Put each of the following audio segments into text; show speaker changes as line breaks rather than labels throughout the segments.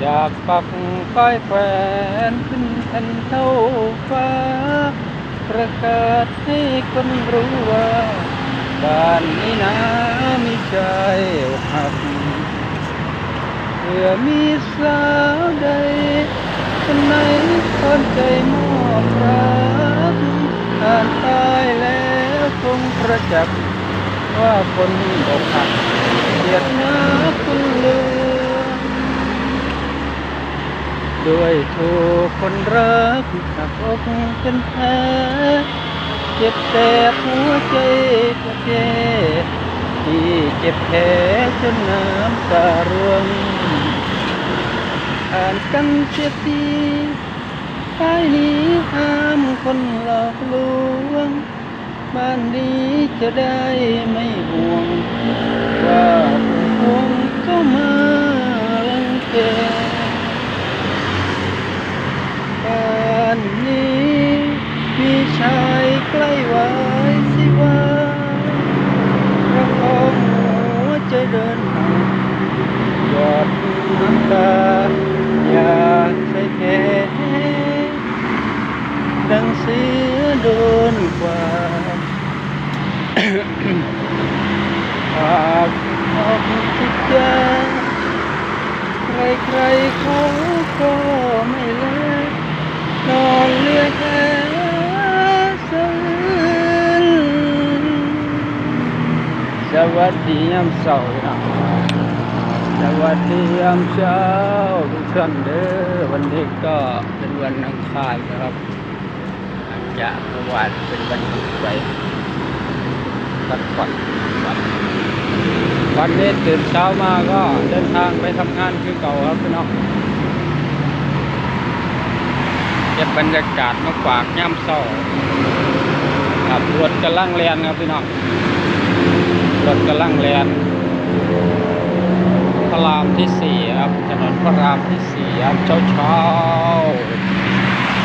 อยากปักป้ายแขวนขึ้นแผ่นเท่าฟ้า ประกาศให้คนรู้ว่าบ้านนี้นะมีใจหักเพื่อมีสาวใดคนไหนคนใจมอบรักอ่านตายแล้วคงประจักษ์ว่าคนอกหักเกียดนักคนเลือ ด้วยถูกคนรักหักอกเป็นแผลเจ็บแสบหัวใจปวดเจ็บที่เจ็บแผลจนน้ำตาร่วงอ่านกันเสียทีท้ายนี้ห้ามคนหลอกลวง บ้านนี้จะได้ไม่ห่วง ว่าผู้ห่วงก็มาลังแก บ้านนี้ มีชายใกล้ไว้สิว่าประคองหัวใจเดินห่างหยอดน้ำตาอยากใส่แผลดังเสียโดนกว่าหากออกทุกอย่างใครๆเขาก็ไม่แลนอนเลือกแค่สันส วัสดียามเช้านะสวัสดียามเช้าทุกท่านเด้อวันนี้ก็เป็นวันอังคารนะครับหลังจากเมื่อวานเป็นวันหยุดไปพักผ่อนวันวันนี้ตื่นเช้ามาก็เดินทางไปทำงานคือเก่าครับพี่น้องเก็บบรรยากาศมาฝากย่ำเศร้าครับรถกำลังแลนครับพี่น้อง รถกำลังแลนพระรามที่สี่ครับถนนพระรามที่สี่ครับเช้าเช้า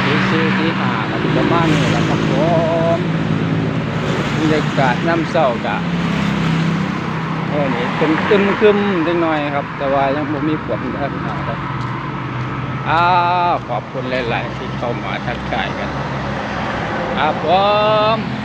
ที่สี่ที่หาครับประมาณนี้แหละครับผมบรรยากาศน้ำเศร้ากะโอ้นี่เป็นคึมคึมๆจังหน่อยครับ แต่ว่ายังไม่มีฝนครับครับอ้าวขอบคุณหลาย ๆ ที่เข้ามาทักทายกันครับผม